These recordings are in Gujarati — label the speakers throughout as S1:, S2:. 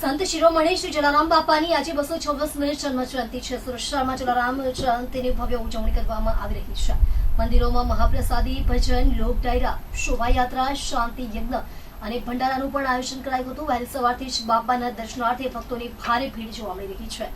S1: સંત શિરોમણી શ્રી જલારામ બાપાની આજે બસો છવ્વીસમી જન્મ છે. સુરત જલારામ જયંતિની ભવ્ય ઉજવણી કરવામાં આવી રહી છે. મંદિરોમાં મહાપ્રસાદી, ભજન, લોક ડાયરા, શોભાયાત્રા, શાંતિ યજ્ઞ અને ભંડારાનું પણ આયોજન કરાયું હતું. વહેલી સવારથી જ બાપાના દર્શનાર્થે ભક્તોની ભારે ભીડ જોવા મળી રહી છે.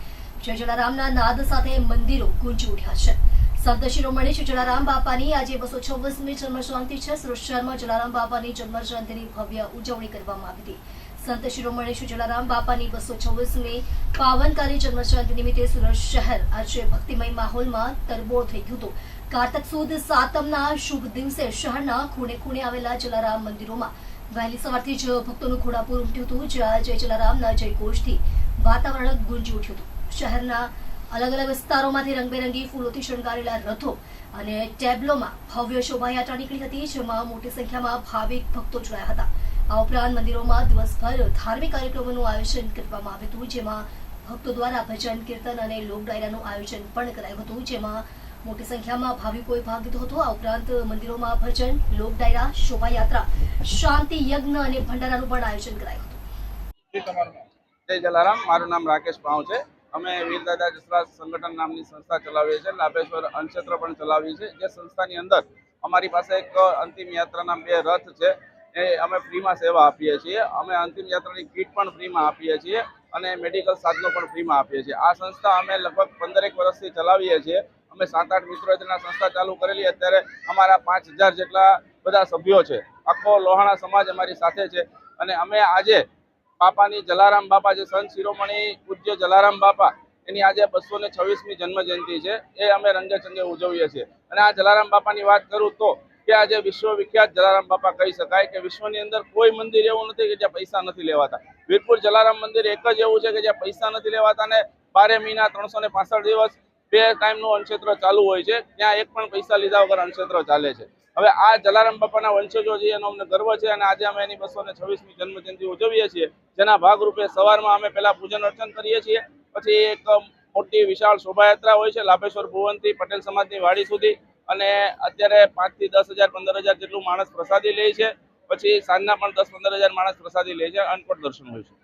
S1: જય જલારામના નાદ સાથે મંદિરો ગુંજી ઉઠ્યા છે. સંત શિરોમણી શ્રી જલારામ બાપાની આજે બસો છવ્વીસમી જન્મજયંતિ છે. સુરત જલારામ બાપાની જન્મજયંતિની ભવ્ય ઉજવણી કરવામાં આવી હતી. સંત શિરોમણી શ્રી જલારામ બાપાની બસો છવ્વીસમી પાવનકારી જન્મજયંતિ નિમિત્તે સુરત શહેર આજે ભક્તિમય માહોલમાં તરબોળ થઈ ગયું હતું. કારતક સુદ સાતમના શુભ દિવસે શહેરના ખૂણે ખૂણે આવેલા જલારામ મંદિરોમાં વહેલી સવારથી જ ભક્તોનું ઘોડાપુર ઉમટ્યું હતું. જ્યાં જય જલારામના જયઘોષથી વાતાવરણ ગુંજી ઉઠ્યું હતું. શહેરના અલગ અલગ વિસ્તારોમાંથી રંગબેરંગી ફૂલોથી શણગારેલા રથો અને ટેબ્લોમાં ભવ્ય શોભાયાત્રા નીકળી હતી, જેમાં મોટી સંખ્યામાં ભાવિક ભક્તો જોડાયા હતા. આ ઉપરાંત મંદિરોમાં દિવસભર ધાર્મિક કાર્યક્રમોનું આયોજન કરવામાં આવ્યું હતું, જેમાં ભક્તો દ્વારા ભજન, કીર્તન અને લોક ડાયરાનું આયોજન પણ કરાયું હતું, જેમાં મોટી સંખ્યામાં ભાવિકોએ ભાગ લીધો હતો. આ ઉપરાંત મંદિરોમાં ભજન, લોક ડાયરા, શોભાયાત્રા, શાંતિ, યજ્ઞ અને ભંડારાનું પણ આયોજન કરાયું હતું?
S2: જય જલારામ, મારું નામ રાકેશ પાઉ છે. અમે વીરદાદા જસરાજ સંગઠન નામની સંસ્થા ચલાવીએ છીએ. લાભેશ્વર અન્નક્ષેત્ર પણ ચલાવીએ છીએ. જે સંસ્થાની અંદર અમારી પાસે એક અંતિમ યાત્રાના બે રથ છે. એ અમે ફ્રીમાં સેવા આપીએ છીએ. અમે અંતિમ યાત્રાની કીટ પણ ફ્રીમાં આપીએ છીએ અને મેડિકલ સાધનો પણ ફ્રીમાં આપીએ છીએ. આ સંસ્થા અમે લગભગ પંદરેક વર્ષથી ચલાવીએ છીએ. અમે સાત આઠ મિત્રો સંસ્થા ચાલુ કરેલી. અત્યારે અમારા પાંચ જેટલા બધા સભ્યો છે. આખો લોહાણા સમાજ અમારી સાથે છે. અને અમે આજે બાપાની જલારામ બાપા જે સંત શિરોમણી પૂજ્ય જલારામ બાપા, એની આજે બસો ને છવ્વીસમી જન્મ જયંતિ છે. એ અમે રંગે ચંગે ઉજવીએ છીએ. અને આ જલારામ બાપાની વાત કરું તો કે આજે વિશ્વવિખ્યાત જલારામ બાપા કહી શકાય કે વિશ્વની અંદર કોઈ મંદિર એવું નથી કે જ્યાં પૈસા નથી લેવાતા. વીરપુર જલારામ મંદિર એક જ એવું છે કે જ્યાં પૈસા નથી લેવાતા ને બારે મહિના ત્રણસો દિવસ બે ટાઈમનું અન્નક્ષેત્ર ચાલુ હોય છે, ત્યાં એક પણ પૈસા લીધા વગર અન્નક્ષેત્ર ચાલે છે. હવે આ જલારામ બાપાના વંશજો છે, એનો અમને ગર્વ છે અને આજે અમે એની બસો ને છવ્વીસમી જન્મજયંતિ ઉજવીએ છીએ. જેના ભાગરૂપે સવારમાં અમે પહેલા પૂજન અર્ચન કરીએ છીએ, પછી એક મોટી વિશાળ શોભાયાત્રા હોય છે, લાભેશ્વર ભુવનથી પટેલ સમાજની વાડી સુધી. અને અત્યારે પાંચથી દસ હજાર, પંદર હજાર જેટલું માણસ પ્રસાદી લે છે, પછી સાંજના પણ દસ, પંદર હજાર માણસ પ્રસાદી લે છે, અન્નકોટ દર્શન હોય છે.